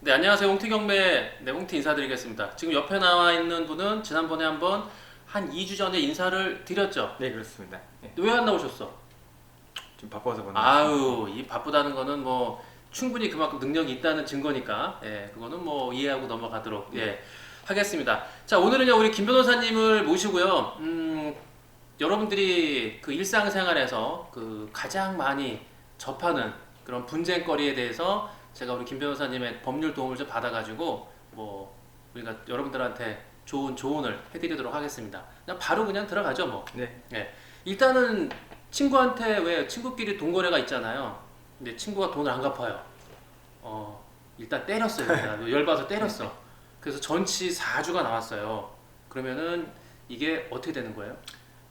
네, 안녕하세요. 홍티 경매 네, 홍티 인사드리겠습니다. 지금 옆에 나와 있는 분은 지난번에 한번 한 2주 전에 인사를 드렸죠. 네 그렇습니다. 네, 왜안 나오셨어? 좀 바빠서 보는. 아유, 이 바쁘다는 거는 뭐 충분히 그만큼 능력이 있다는 증거니까, 예, 그거는 뭐 이해하고 넘어가도록 예, 하겠습니다. 자, 오늘은요 우리 김 변호사님을 모시고요. 음, 여러분들이 그 일상생활에서 그 가장 많이 접하는 그런 분쟁거리에 대해서 제가 우리 김 변호사님의 법률 도움을 좀 받아가지고 뭐 우리가 여러분들한테 좋은 조언을 해드리도록 하겠습니다. 그냥 바로 그냥 들어가죠 뭐. 네. 예. 일단은 친구한테 왜 친구끼리 동거래가 있잖아요. 근데 친구가 돈을 안 갚아요. 어, 일단 때렸어요. 일단 열받아서 때렸어. 그래서 전치 4주가 나왔어요. 그러면은 이게 어떻게 되는 거예요?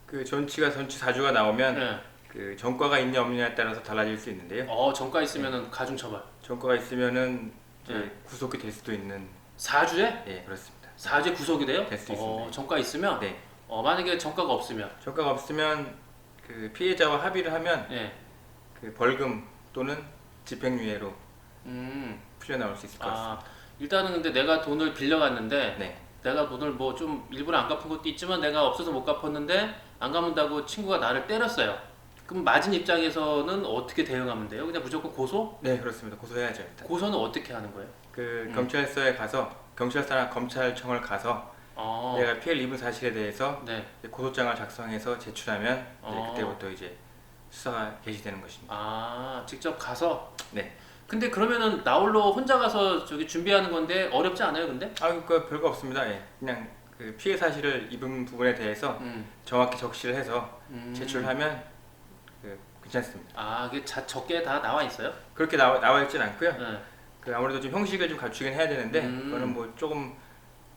그 전치가 전치 4주가 나오면 네. 그 전과가 있냐 없느냐에 따라서 달라질 수 있는데요. 어, 정가 있으면은 가중처벌. 전과가 있으면은 이제 네. 구속이 될 수도 있는. 4주에? 예 그렇습니다. 4주에 구속이 돼요? 될수 어, 있습니다. 정가 있으면? 네. 어, 만약에 정가가 없으면? 전과가 없으면 그 피해자와 합의를 하면 예. 그 벌금 또는 집행유예로 음. 풀려 나올 수 있을 것 같습니다. 아, 일단은 근데 내가 돈을 빌려갔는데 네. 내가 돈을 뭐 좀 일부러 안 갚은 것도 있지만 내가 없어서 못 갚았는데 안 갚는다고 친구가 나를 때렸어요. 그럼 맞은 입장에서는 어떻게 대응하면 돼요? 그냥 무조건 고소? 네 그렇습니다. 고소해야죠 일단. 고소는 어떻게 하는 거예요? 그 음. 경찰서에 가서 경찰서나 검찰청을 가서 어, 내가 피해를 입은 사실에 대해서 네. 이제 고소장을 작성해서 제출하면 이제 어. 그때부터 이제 수사가 개시되는 것입니다. 아, 직접 가서? 네. 근데 그러면은 나홀로 혼자 가서 저기 준비하는 건데 어렵지 않아요, 근데? 아, 그 별거 없습니다. 예. 그냥 그 피해 사실을 입은 부분에 대해서 음, 정확히 적시를 해서 음. 제출하면 그 괜찮습니다. 아, 그게 자, 적게 다 나와 있어요? 그렇게 나와 나와 있진 않고요. 네. 그 아무래도 좀 형식을 좀 갖추긴 해야 되는데 음. 그거는 뭐 조금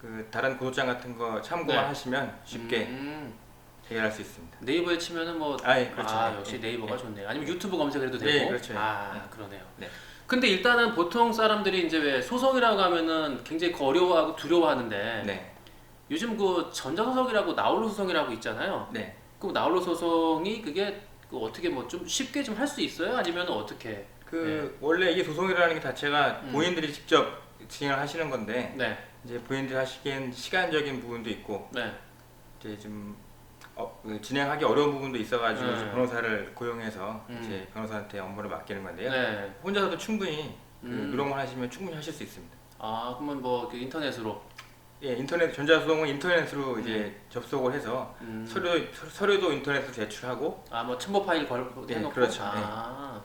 그 다른 고소장 같은 거 참고만 네. 하시면 쉽게 음, 해결할 수 있습니다. 네이버에 치면은 뭐 아, 예, 그렇죠. 아, 예, 역시 예, 네이버가 예. 좋네요. 아니면 유튜브 검색해도 되고. 예, 그렇죠. 아, 예. 그러네요. 네. 근데 일단은 보통 사람들이 이제 왜 소송이라고 하면은 굉장히 그 어려워하고 두려워하는데 네. 요즘 그 전자소송이라고 나홀로 소송이라고 있잖아요. 네. 그럼 나홀로 소송이 그게 그 어떻게 뭐 좀 쉽게 좀 할 수 있어요? 아니면 어떻게? 그 원래 이게 소송이라는 게 자체가 음. 본인들이 직접 진행을 하시는 건데 네, 이제 본인들이 하시기엔 시간적인 부분도 있고 네, 이제 좀 어, 그 진행하기 어려운 부분도 있어가지고 네. 이제 변호사를 고용해서 음. 이제 변호사한테 업무를 맡기는 건데요. 네. 혼자서도 충분히 그 음. 노력만 하시면 충분히 하실 수 있습니다. 아, 그러면 뭐그 인터넷으로. 예, 인터넷 전자소송은 인터넷으로 이제 접속을 해서 음. 서류 서류도 인터넷으로 제출하고 아, 뭐 첨부 파일 걸 네, 해놓고. 그렇죠. 아,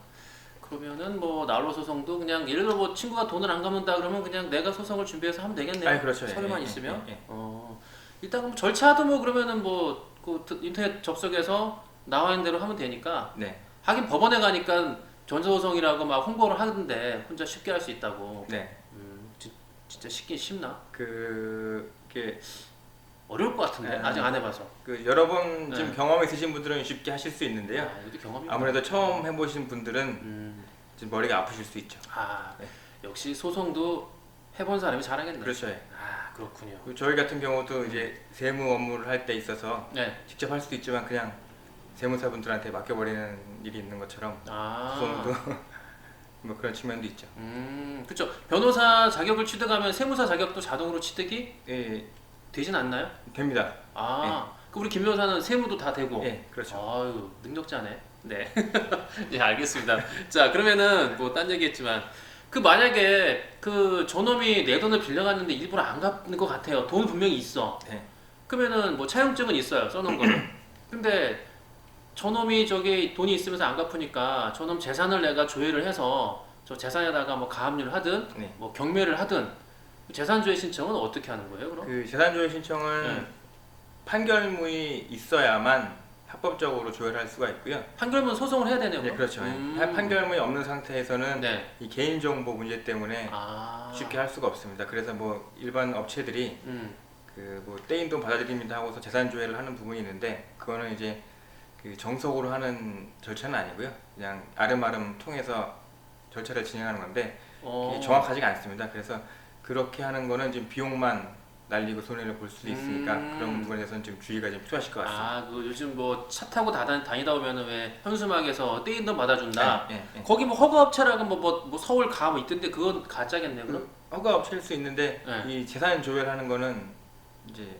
그러면은 뭐 나홀로 소송도 그냥 예를 들어 뭐 친구가 돈을 안 갚는다 그러면 그냥 내가 소송을 준비해서 하면 되겠네요. 아니, 그렇죠. 예, 서류만 예, 있으면. 예, 예. 어, 일단 그럼 절차도 뭐 그러면은 뭐그 인터넷 접속해서 나와 있는 대로 하면 되니까. 네, 하긴 법원에 가니까 전자소송이라고 막 홍보를 하는데 혼자 쉽게 할 수 있다고. 네, 음, 지, 진짜 쉽긴 쉽나? 그 이게 어려울 것 같은데 네. 아직 안 해봐서. 그 여러 번 좀 네. 경험 있으신 분들은 쉽게 하실 수 있는데요. 아, 이것도 경험이. 아무래도 처음 해보신 분들은 음, 좀 머리가 아프실 수 있죠. 아 네. 역시 소송도 해본 사람이 잘하겠네. 그렇죠. 예. 아 그렇군요. 그리고 저희 같은 경우도 이제 세무 업무를 할 때 있어서 네. 직접 할 수도 있지만 그냥 세무사분들한테 맡겨버리는 일이 있는 것처럼 아. 소송도 뭐 그런 측면도 있죠. 음, 그렇죠. 변호사 자격을 취득하면 세무사 자격도 자동으로 취득이 예, 되진 않나요? 됩니다. 아, 그 우리 김 변호사는 세무도 다 되고. 예, 그렇죠. 아유, 능력자네. 네. 예, 알겠습니다. 자, 그러면은 뭐 딴 얘기했지만 그 만약에 그 저놈이 내 돈을 빌려갔는데 일부러 안 갚는 것 같아요. 돈 분명히 있어. 네. 그러면은 뭐 차용증은 있어요. 써놓은 거는. 근데 저놈이 저기 돈이 있으면서 안 갚으니까 저놈 재산을 내가 조회를 해서 저 재산에다가 뭐 가압류를 하든 네. 뭐 경매를 하든 재산조회 신청은 어떻게 하는 거예요, 그럼? 그 재산조회 신청은 네. 판결문이 있어야만 합법적으로 조회를 할 수가 있고요. 판결문 소송을 해야 되네요. 네, 그럼? 그렇죠. 음. 판- 판결문이 없는 상태에서는 네. 이 개인정보 문제 때문에 아. 쉽게 할 수가 없습니다. 그래서 뭐 일반 업체들이 음. 그 뭐 떼인 돈 받아들입니다 하고서 재산 조회를 하는 부분이 있는데 그거는 이제 그 정석으로 하는 절차는 아니고요. 그냥 아름아름 통해서 절차를 진행하는 건데 어. 이게 정확하지가 않습니다. 그래서 그렇게 하는 거는 지금 비용만 날리고 손해를 볼 수도 있으니까 음. 그런 부분에 대해서는 좀 주의가 좀 필요하실 것 같습니다. 아, 그 요즘 뭐 차 타고 다다, 다니다 오면은 왜 현수막에서 떼인 돈 받아준다. 예, 예, 예. 거기 뭐 허가업체라고 뭐, 뭐, 뭐 서울 가 뭐 있던데 그건 가짜겠네요. 그럼? 그 허가 없일 수 있는데 네. 이 재산 조회하는 거는 이제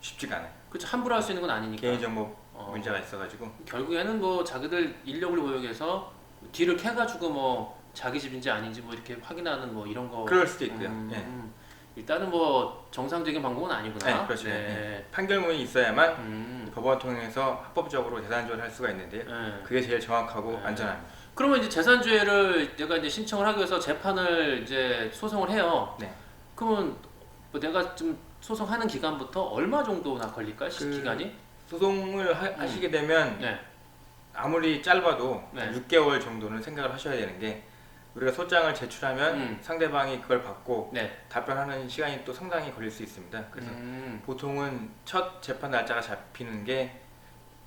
쉽지가 않아요. 그렇죠. 함부로 할 수 있는 건 아니니까. 개인정보 어. 문제가 있어가지고 결국에는 뭐 자기들 인력을 고용해서 뒤를 캐가지고 뭐 자기 집인지 아닌지 뭐 이렇게 확인하는 뭐 이런 거. 그럴 수도 있고요. 음, 예. 음. 일단은 뭐 정상적인 방법은 아니구나. 네, 그렇죠. 네. 예. 판결문이 있어야만 음. 법원 통해서 합법적으로 재산 조회를 할 수가 있는데요. 네. 그게 제일 정확하고 네. 안전합니다. 그러면 이제 재산주회를 내가 이제 신청을 하기 위해서 재판을 이제 소송을 해요. 네. 그러면 뭐 내가 좀 소송하는 기간부터 얼마 정도나 걸릴까? 시 그- 기간이? 소송을 하, 음. 시게 되면 네. 아무리 짧아도 네. 6개월 정도는 생각을 하셔야 되는 게 우리가 소장을 제출하면 음. 상대방이 그걸 받고 네. 답변하는 시간이 또 상당히 걸릴 수 있습니다. 그래서 음. 보통은 첫 재판 날짜가 잡히는 게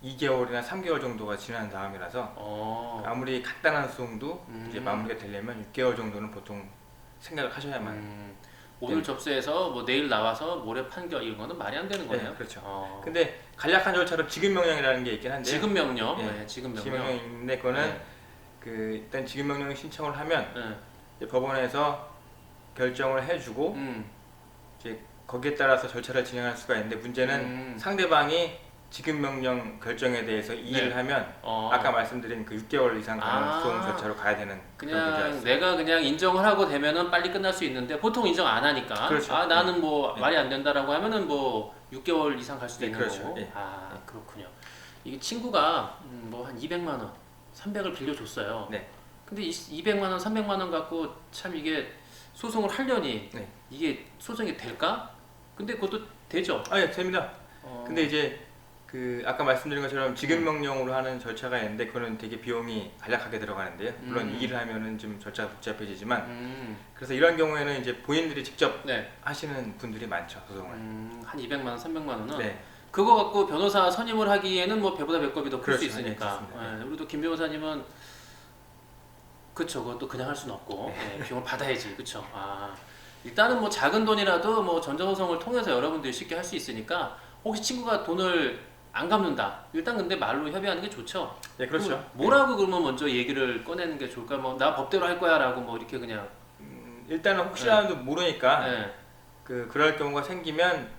2개월이나 3개월 정도가 지난 다음이라서 어. 아무리 간단한 소송도 음. 이제 마무리가 되려면 6개월 정도는 보통 생각을 하셔야만 음. 오늘 접수해서 뭐 내일 나와서 모레 판결 이런 거는 말이 안 되는 네, 거네요. 그렇죠. 어. 근데 간략한 절차로 지급 명령이라는 게 있긴 한데 지급 명령. 예. 네, 지급 지급 명령. 명령이 있는데 그거는 네. 그 일단 지급 명령 신청을 하면 네. 이제 법원에서 결정을 해주고 음. 이제 거기에 따라서 절차를 진행할 수가 있는데 문제는 음. 상대방이 지급 명령 결정에 대해서 이의를 네. 하면 어. 아까 말씀드린 그 6개월 이상 가는 아. 소송 절차로 가야 되는 그런 그냥 있어요. 내가 그냥 인정을 하고 되면은 빨리 끝날 수 있는데 보통 인정 안 하니까 그렇죠. 아 나는 뭐 네. 말이 안 된다라고 하면은 뭐 6개월 이상 갈 수도 네, 있는 그렇죠. 거고 예. 아 그렇군요 이게 친구가 뭐 한 200만 원 300을 빌려줬어요 네. 근데 이 200만 원 300만 원 갖고 참 이게 소송을 하려니 네. 이게 소송이 될까 근데 그것도 되죠 아, 예, 됩니다. 어, 근데 이제 그 아까 말씀드린 것처럼 지급 명령으로 하는 절차가 있는데 그거는 되게 비용이 간략하게 들어가는데요. 물론 음. 이 일을 하면은 좀 절차가 복잡해지지만 음, 그래서 이런 경우에는 이제 본인들이 직접 네. 하시는 분들이 많죠 소송을. 음, 한 200만 원 300만 원은 네. 그거 갖고 변호사 선임을 하기에는 뭐 배보다 배꼽이 더 클 수 그렇죠. 있으니까. 네, 그렇습니다. 예, 우리도 김 변호사님은 그쵸, 그것도 그냥 할 수는 없고 예, 비용을 받아야지, 그쵸. 아 일단은 뭐 작은 돈이라도 뭐 전자소송을 통해서 여러분들이 쉽게 할 수 있으니까 혹시 친구가 돈을 안 갚는다. 일단 근데 말로 협의하는 게 좋죠. 네, 그렇죠. 그럼 뭐라고 그러면 먼저 얘기를 꺼내는 게 좋을까? 뭐 나 법대로 할 거야라고 뭐 이렇게 그냥. 음, 일단은 혹시라도 모르니까 예. 그 그럴 경우가 생기면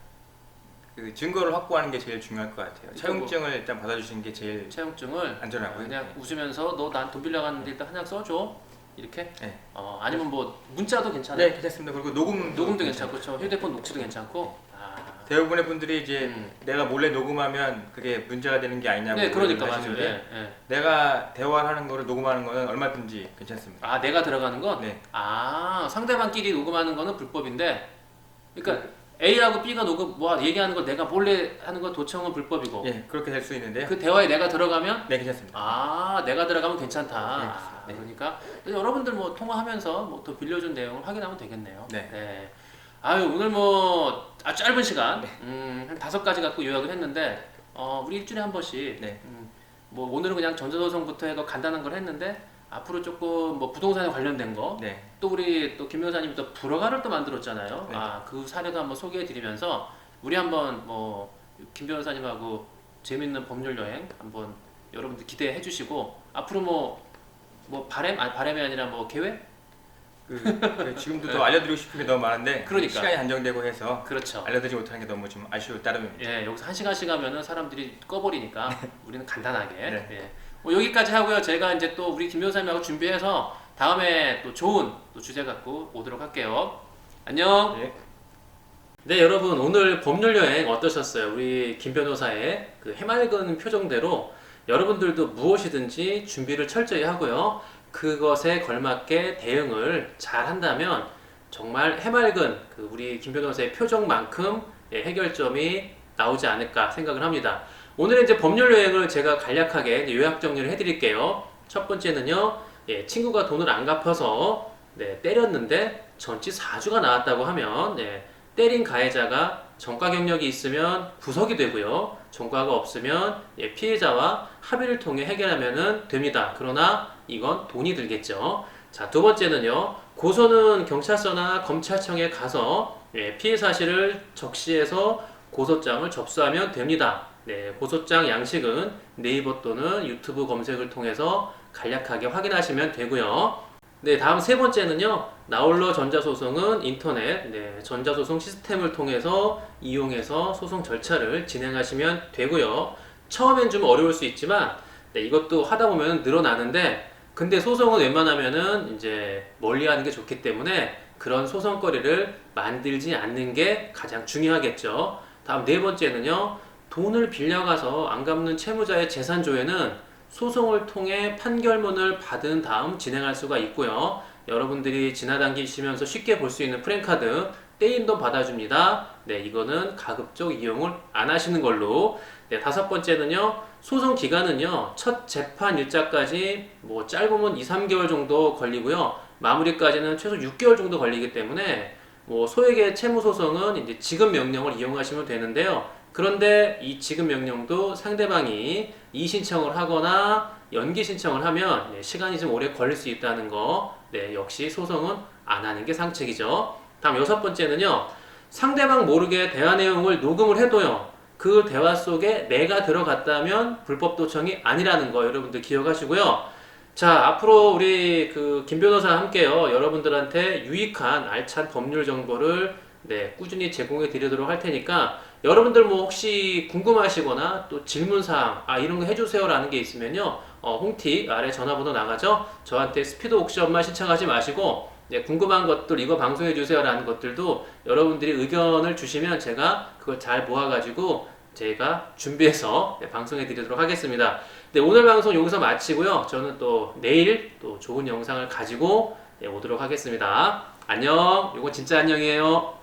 그 증거를 확보하는 게 제일 중요할 것 같아요. 그러니까 채용증을 일단 받아주시는 게 제일 채용증을 안전하고요. 그냥 네. 웃으면서 너 난 돈 빌려갔는데 일단 하나 써줘 이렇게 네. 어, 아니면 뭐 문자도 괜찮아요 네, 괜찮습니다. 그리고 녹음 녹음도 괜찮고 저 휴대폰 녹취도 괜찮고 아. 대부분의 분들이 이제 음. 내가 몰래 녹음하면 그게 문제가 되는 게 아니냐고 네 그러니까 맞아요 하시는데 예, 예. 내가 대화를 하는 거를 녹음하는 거는 얼마든지 괜찮습니다. 아 내가 들어가는 건? 네. 아 상대방끼리 녹음하는 거는 불법인데 그러니까 A하고 B가 녹음 뭐 얘기하는 걸 내가 몰래 하는 건 도청은 불법이고 예, 그렇게 될 수 있는데요. 그 대화에 내가 들어가면 네, 괜찮습니다. 아 내가 들어가면 괜찮다 네, 아, 네. 그러니까 여러분들 뭐 통화하면서 뭐 더 빌려준 내용을 확인하면 되겠네요 네. 아유 오늘 뭐 아주 짧은 시간 음, 한 다섯 가지 갖고 요약을 했는데 어, 우리 일주일에 한 번씩 네. 음, 뭐 오늘은 그냥 전자소송부터 해서 간단한 걸 했는데 앞으로 조금 뭐 부동산에 관련된 거 네. 또 우리 또김 변호사님이 또 불허가를 또 만들었잖아요. 네. 아그 사례도 한번 소개해드리면서 우리 한번 뭐 김 변호사님하고 재밌는 법률 여행 한번 여러분들 기대해 주시고 앞으로 뭐 뭐 바램 아 바램이 아니라 뭐 계획 그, 그 지금도 더 알려드리고 싶은 게 너무 많은데 네. 그러니까. 시간이 한정되고 해서 그렇죠. 알려드리지 못하는 게 너무 좀 아쉬울 따름입니다. 예 여기서 한 시간씩 하면은 사람들이 꺼버리니까 우리는 간단하게 네. 예. 뭐 여기까지 하고요. 제가 이제 또 우리 김 변호사님하고 준비해서 다음에 또 좋은 또 주제 갖고 오도록 할게요. 안녕. 예. 네 여러분 오늘 법률 여행 어떠셨어요? 우리 김 변호사의 그 해맑은 표정대로 여러분들도 무엇이든지 준비를 철저히 하고요. 그것에 걸맞게 대응을 잘 한다면 정말 해맑은 그 우리 김 변호사의 표정만큼 예, 해결점이 나오지 않을까 생각을 합니다. 오늘은 이제 법률 여행을 제가 간략하게 요약 정리를 해드릴게요. 첫 번째는요, 예, 친구가 돈을 안 갚아서 네, 때렸는데 전치 4주가 나왔다고 하면 네, 때린 가해자가 전과 경력이 있으면 구속이 되고요. 전과가 없으면 예, 피해자와 합의를 통해 해결하면 됩니다. 그러나 이건 돈이 들겠죠. 자, 두 번째는요. 고소는 경찰서나 검찰청에 가서 예, 피해 사실을 적시해서 고소장을 접수하면 됩니다. 네, 고소장 양식은 네이버 또는 유튜브 검색을 통해서 간략하게 확인하시면 되고요. 네, 다음 세 번째는요. 나홀로 전자소송은 인터넷 네, 전자소송 시스템을 통해서 이용해서 소송 절차를 진행하시면 되고요. 처음엔 좀 어려울 수 있지만 네, 이것도 하다 보면 늘어나는데 근데 소송은 웬만하면은 이제 멀리 하는 게 좋기 때문에 그런 소송거리를 만들지 않는 게 가장 중요하겠죠. 다음 네 번째는요. 돈을 빌려가서 안 갚는 채무자의 재산 조회는 소송을 통해 판결문을 받은 다음 진행할 수가 있고요. 여러분들이 지나다니시면서 쉽게 볼 수 있는 프랜카드 떼인 돈 받아줍니다. 네, 이거는 가급적 이용을 안 하시는 걸로. 네, 다섯 번째는요. 소송 기간은요. 첫 재판 일자까지 뭐 짧으면 2, 3개월 정도 걸리고요. 마무리까지는 최소 6개월 정도 걸리기 때문에 뭐 소액의 채무 소송은 이제 지급 명령을 이용하시면 되는데요. 그런데 이 지급 명령도 상대방이 이의 신청을 하거나 연기 신청을 하면 네, 시간이 좀 오래 걸릴 수 있다는 거. 네, 역시 소송은 안 하는 게 상책이죠. 다음 여섯 번째는요. 상대방 모르게 대화 내용을 녹음을 해도요. 그 대화 속에 내가 들어갔다면 불법 도청이 아니라는 거 여러분들 기억하시고요. 자, 앞으로 우리 그 김 변호사와 함께요. 여러분들한테 유익한 알찬 법률 정보를 네, 꾸준히 제공해 드리도록 할 테니까 여러분들 뭐 혹시 궁금하시거나 또 질문사항 아 이런 거 해주세요라는 게 있으면요 어, 홍티 아래 전화번호 나가죠 저한테 스피드 옥션만 신청하지 마시고 네, 궁금한 것들 이거 방송해 주세요라는 것들도 여러분들이 의견을 주시면 제가 그걸 잘 모아가지고 제가 준비해서 네, 방송해 드리도록 하겠습니다. 네, 오늘 방송 여기서 마치고요. 저는 또 내일 또 좋은 영상을 가지고 네, 오도록 하겠습니다. 안녕. 이거 진짜 안녕이에요.